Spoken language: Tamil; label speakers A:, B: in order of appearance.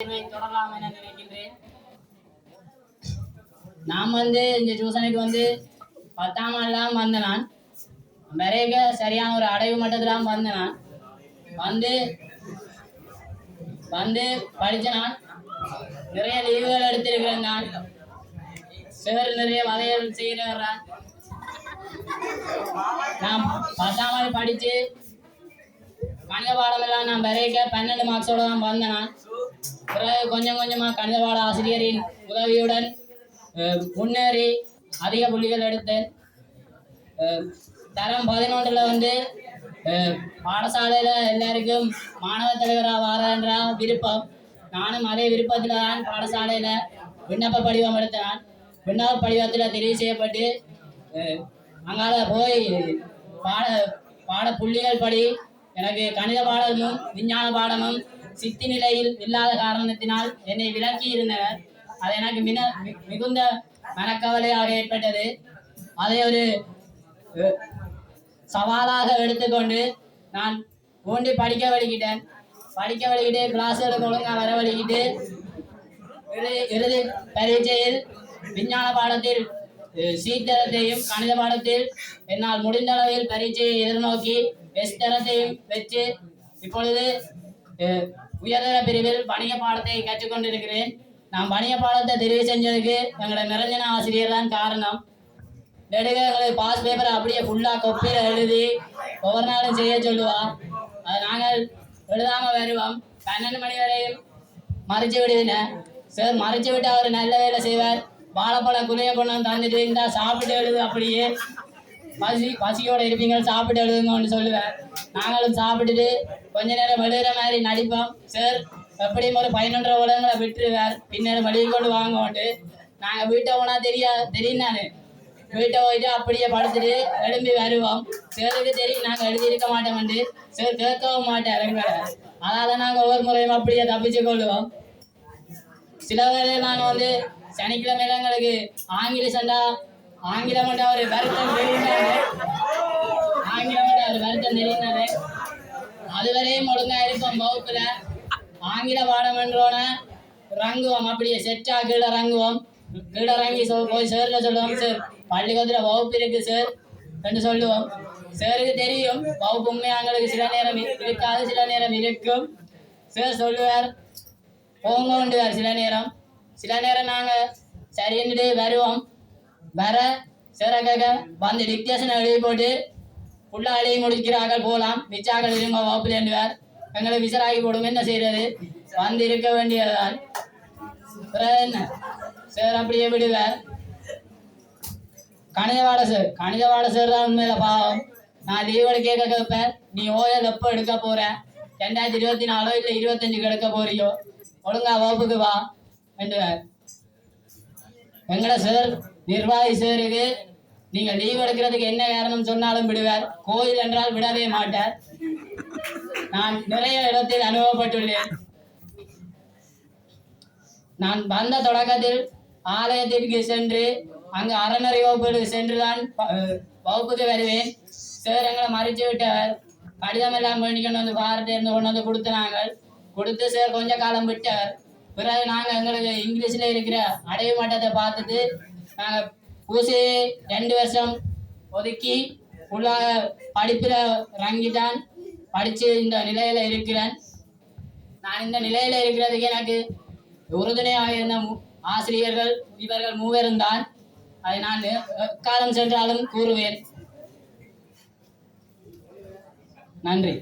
A: தொடரலாம் என நினைக்கின்றேன். நான் வந்து இந்த டியூசனுக்கு வந்து பத்தாம் ஆண்டுலாம் வந்தேன் நான் வரைக சரியான ஒரு அடைவு மட்டத்தில் வந்தேன் நான் வந்து வந்து படித்த நான் நிறைய லீவுகள் எடுத்திருக்கிறேன். நான் சிவர் நிறைய வதையல் செய்கிறேன் நான் பத்தாம் ஆண்டு படித்து கணித பாடமெல்லாம் நான் வரைக்க பன்னெண்டு மார்க்ஸோடு தான் வந்தேன் நான் பிறகு கொஞ்சம் கொஞ்சமாக கணித பாட ஆசிரியரின் உதவியுடன் முன்னேறி அதிக புள்ளிகள் எடுத்தேன். தரம் பதினொன்றில் வந்து பாடசாலையில் எல்லாருக்கும் மாணவ தலைவராக வரன்ற விருப்பம். நானும் அதே விருப்பத்தில் தான் பாடசாலையில் விண்ணப்ப படிவம் எடுத்தேன். விண்ணப்ப படிவத்தில் தெரிவு செய்யப்பட்டு அங்கால போய் பாட பாட புள்ளிகள் படி எனக்கு கணித பாடமும் விஞ்ஞான பாடமும் சித்தி நிலையில் இல்லாத காரணத்தினால் என்னை விலக்கி இருந்தனர் அது எனக்கு மின மிகுந்த மனக்கவலையாக ஏற்பட்டது. அதை ஒரு சவாலாக எடுத்துக்கொண்டு நான் ஊண்டி படிக்க வலிக்கிட்டேன் படிக்க வலிக்கிட்டு கிளாஸ் எடுக்க வர வலிக்கிட்டு இறுதி இறுதி பரீட்சையில் விஞ்ஞான பாடத்தில் சீத்தரத்தையும் கணித பாடத்தில் என்னால் முடிந்த அளவில் பரீட்சையை எதிர்நோக்கி எஸ் தரத்தையும் வச்சு இப்பொழுது உயர்தர பிரிவில் வணிக பாடத்தை கற்றுக்கொண்டிருக்கிறேன். நான் வணிக பாடத்தை தெரிவு செஞ்சதுக்கு எங்களோட நிரஞ்சன ஆசிரியர் தான் காரணம். நெடுக எங்களுக்கு பாஸ் பேப்பரை அப்படியே ஃபுல்லாக கொப்பியில் எழுதி ஒவ்வொரு நாளும் செய்ய சொல்லுவா. அது நாங்கள் எழுதாமல் வருவோம். பன்னெண்டு மணி வரையும் மறைச்சு விடுவினேன் சார் மறைச்சு விட்டு அவர் நல்ல வேலை செய்வார். வாழைப்பழம் குனிய கொண்டு வந்து தந்துட்டு இருந்தால் சாப்பிட்டு எழுது அப்படியே. பசி பசியோட இருப்பீங்க சாப்பிட்டு எழுதுங்கன்னு சொல்லுவேன். நாங்களும் சாப்பிட்டுட்டு கொஞ்ச நேரம் எழுதுற மாதிரி நடிப்போம். சார் எப்படியும் ஒரு பதினொன்றரை உலகங்களை விட்டுருவார். பின்னர் வெளியே கொண்டு வாங்கோண்டு நாங்கள் வீட்டை போனால் தெரியா தெரியும் நான். வீட்டை போயிட்டு அப்படியே படுத்துட்டு எழும்பி வருவோம். சேருக்கு தெரியும் நாங்கள் எழுதியிருக்க மாட்டோம்ண்டு சேர் கேட்கவும் மாட்டேன் எங்களை. அதாவது நாங்கள் ஒவ்வொரு முறையும் அப்படியே தப்பிச்சு கொள்வோம். சில வேலை நான் வந்து சனிக்கிழமையில எங்களுக்கு ஆங்கில சண்டா ஆங்கிலம் என்ற ஒரு வருத்தம் தெரிந்தாரு ஆங்கிலம் என்ற ஒரு வருத்தம் தெரிந்தாரு அதுவரையும் ஒழுங்கா இருப்போம் வகுப்புல. ஆங்கில பாடம் என்றோன ரங்குவோம் அப்படியே செட்டா கீழே இறங்குவோம். கீழே இறங்கி சொல் போய் சேர்ல சொல்லுவோம் சார் பள்ளிக்கூடத்துல வகுப்பு இருக்கு சார் என்று சொல்லுவோம். சாருக்கு தெரியும் வகுப்பு உண்மையாங்களுக்கு சில நேரம் இருக்காது சில நேரம் இருக்கும். சார் சொல்லுவார் போங்க உண்டுவார் சில நேரம். சில நேரம் நாங்கள் சரின்னுட்டு வருவோம். வர சிறக்காக வந்து டிக்டேஷன் எழுதி போட்டு ஃபுல்லாக எழுதி முடிக்கிறார்கள் போகலாம் மிச்சாக்கள் இருங்க என்றுவார் எங்களை விசராகி போடும். என்ன செய்யறது வந்து இருக்க வேண்டியதுதான். என்ன? சார் அப்படியே விடுவார். கணிதவாட சார். கணிதவாட சார் தான் உண்மையில பாவம். நான் லீவோட கேட்க கேட்பேன். நீ ஓயல் எப்போ எடுக்க போற? ரெண்டாயிரத்தி இருபத்தி நாலோ இல்லை இருபத்தஞ்சுக்கு எடுக்க போறியோ? ஒழுங்கா வகுப்புக்கு வா என்றுவார் எங்கட சார் நிர்வாகி சாருக்கு நீங்க லீவ் எடுக்கிறதுக்கு என்ன காரணம் சொன்னாலும் விடுவார். கோயில் என்றால் விடவே மாட்டார். நான் நிறைய இடத்தில் அனுபவப்பட்டுள்ளேன். நான் வந்த தொடக்கத்தில் ஆலயத்திற்கு சென்று அங்கு அறநறை வகுப்புகளுக்கு சென்றுதான் வகுப்புக்கு வருவேன். சார் எங்களை மறைச்சு விட்டவர். கடிதம் எல்லாம் பண்ணி கொண்டு வந்து பாரதி இருந்து கொண்டு வந்து கொடுத்தாங்க கொடுத்து சார் கொஞ்ச காலம் விட்டவர். பிறகு நாங்கள் எங்களுக்கு இங்கிலீஷில் இருக்கிற அடைவு மட்டத்தை பார்த்துட்டு நாங்கள் பூசி ரெண்டு வருஷம் ஒதுக்கி ஃபுல்லாக படிப்பில் இறங்கிட்டான். படித்து இந்த நிலையில் இருக்கிறேன். நான் இந்த நிலையில் இருக்கிறதுக்கு எனக்கு உறுதுணையாக இருந்த ஆசிரியர்கள் இவர்கள் மூவரும் தான் அதை நான் எக்காலம் சென்றாலும் கூறுவேன். நன்றி.